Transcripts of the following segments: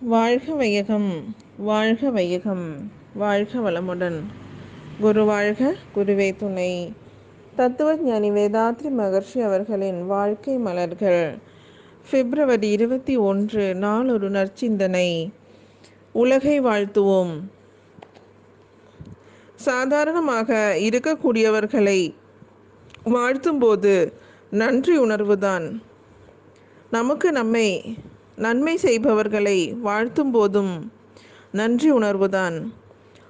வாழ்க வையகம் வாழ்க வையகம் வாழ்க வளமுடன். குரு வாழ்க குருவே துணை. தத்துவஞானி வேதாத்ரி மகர்ஷி அவர்களின் வாழ்க்கை மலர்கள். பிப்ரவரி இருபத்தி ஒன்று நாளொரு நற்சிந்தனை. உலகை வாழ்த்துவோம். சாதாரணமாக இருக்கக்கூடியவர்களை வாழ்த்தும்போது நன்றி உணர்வுதான். நமக்கு நம்மை நன்மை செய்பவர்களை வாழ்த்தும் போதும் நன்றி உணர்வுதான்.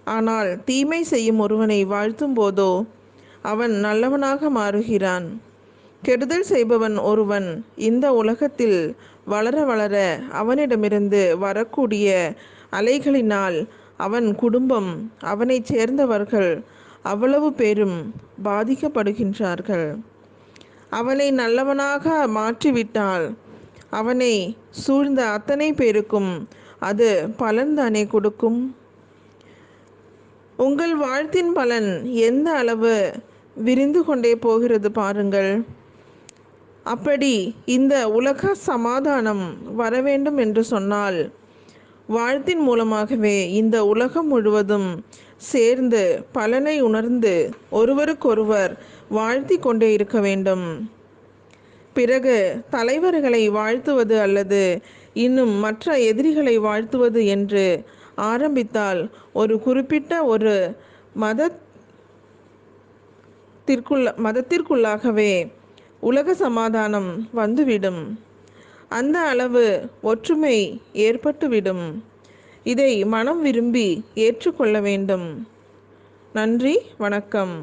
ஆனால் தீமை செய்யும் ஒருவனை வாழ்த்தும் போதோ அவன் நல்லவனாக மாறுகிறான். கெடுதல் செய்பவன் ஒருவன் இந்த உலகத்தில் வளர வளர அவனிடமிருந்து வரக்கூடிய அலைகளினால் அவன் குடும்பம் அவனைச் சேர்ந்தவர்கள் அவ்வளவு பேரும் பாதிக்கப்படுகின்றார்கள். அவனை நல்லவனாக மாற்றிவிட்டால் அவனை சூழ்ந்த அத்தனை பேருக்கும் அது பலன் தானே கொடுக்கும்? உங்கள் வாழ்த்தின் பலன் எந்த அளவு விரிந்து கொண்டே போகிறது பாருங்கள். அப்படி இந்த உலக சமாதானம் வர வேண்டும் என்று சொன்னால் வாழ்த்தின் மூலமாகவே இந்த உலகம் முழுவதும் சேர்ந்து பலனை உணர்ந்து ஒருவருக்கொருவர் வாழ்த்தி கொண்டே இருக்க வேண்டும். பிறகு தலைவர்களை வாழ்த்துவது அல்லது இன்னும் மற்ற எதிரிகளை வாழ்த்துவது என்று ஆரம்பித்தால் ஒரு குறிப்பிட்ட ஒரு மதத்திற்குள்ள மதத்திற்குள்ளாகவே உலக சமாதானம் வந்துவிடும். அந்த அளவு ஒற்றுமை ஏற்பட்டுவிடும். இதை மனம் விரும்பி ஏற்றுக்கொள்ள வேண்டும். நன்றி வணக்கம்.